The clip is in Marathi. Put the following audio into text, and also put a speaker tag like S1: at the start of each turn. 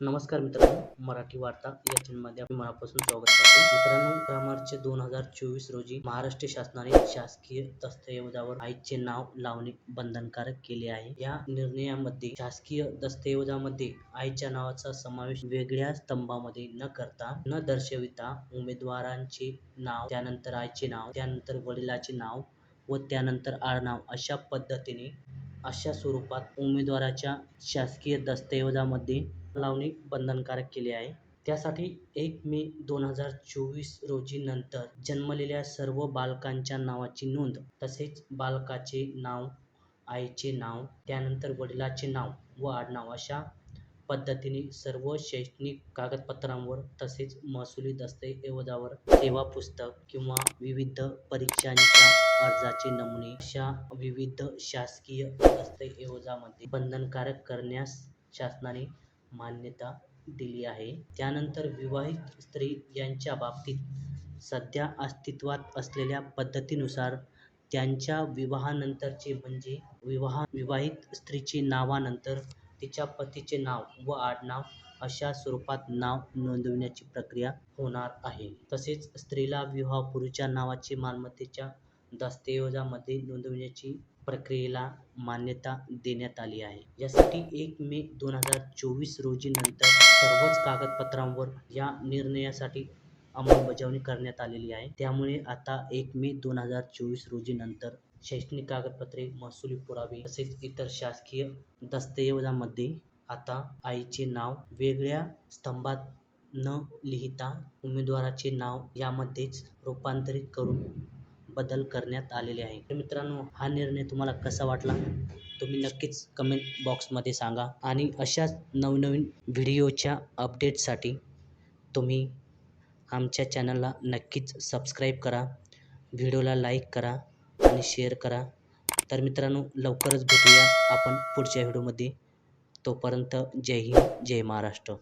S1: नमस्कार मित्रांनो मराठी वार्ता या चॅनलमध्ये आपण मनापासून स्वागत करतो. मित्रांनो अकरा मार्च दोन हजार चोवीस रोजी महाराष्ट्र शासनाने शासकीय दस्तऐवजावर आईचे नाव लावणे बंधनकारक केले आहे. या निर्णयामध्ये शासकीय दस्तऐवजामध्ये आईच्या नावाचा समावेश वेगळ्या स्तंभामध्ये न करता न दर्शविता उमेदवारांचे नाव त्यानंतर आईचे नाव त्यानंतर वडिलाचे नाव व त्यानंतर आडनाव अशा पद्धतीने अशा स्वरूपात उमेदवाराच्या शासकीय दस्तऐवजामध्ये लावणे बंधनकारक केले आहे. त्यासाठी एक मे दोन हजार चोवीस रोजी नंतर जन्मलेल्या सर्व बालकांच्या नावाची नोंद तसेच बालकाचे नाव आईचे नाव त्यानंतर वडिलाचे नाव व आडनाव अशा पद्धतीने सर्व शैक्षणिक कागदपत्रांवर तसेच महसुली दस्तऐवजावर सेवा पुस्तक किंवा विविध परीक्षांच्या अर्जाचे नमुने अशा विविध शासकीय दस्तऐवजामध्ये बंधनकारक करण्यास शासनाने मान्यता दिली आहे. त्यानंतर विवाहित स्त्री यांच्या बाबतीत सध्या अस्तित्वात असलेल्या पद्धतीनुसार त्यांच्या विवाहानंतरचे म्हणजे विवाह विवाहित स्त्रीचे नावानंतर तिच्या पतीचे नाव व आडनाव अशा स्वरूपात नाव नोंदविण्याची प्रक्रिया होणार आहे. तसेच स्त्रीला विवाहापूर्वीच्या नावाचे मालमत्तेच्या दस्तऐवजामध्ये नोंदविण्याची प्रक्रियेला मान्यता देण्यात आली आहे. यासाठी एक मे दोन हजार चोवीस रोजी नंतर सर्वच कागदपत्रांवर या निर्णयासाठी अंमलबजावणी करण्यात आलेली आहे. त्यामुळे आता एक मे दोन हजार चोवीस रोजी नंतर शैक्षणिक कागदपत्रे महसुली पुरावे तसेच इतर शासकीय दस्तऐवजामध्ये आता आईचे नाव वेगळ्या स्तंभात न लिहिता उमेदवाराचे नाव यामध्येच रूपांतरित करून बदल करण्यात आलेले आहे. तर मित्रांनो हा निर्णय तुम्हाला कसा वाटला? तुम्ही नक्कीच कमेंट बॉक्समध्ये सांगा. आणि अशाच नवनवीन व्हिडिओच्या अपडेटसाठी तुम्ही आमच्या चॅनलला नक्कीच सबस्क्राईब करा. व्हिडिओला लाईक करा आणि शेअर करा. तर मित्रांनो लवकरच भेटूया आपण पुढच्या व्हिडिओमध्ये तोपर्यंत जय हिंद जय महाराष्ट्र.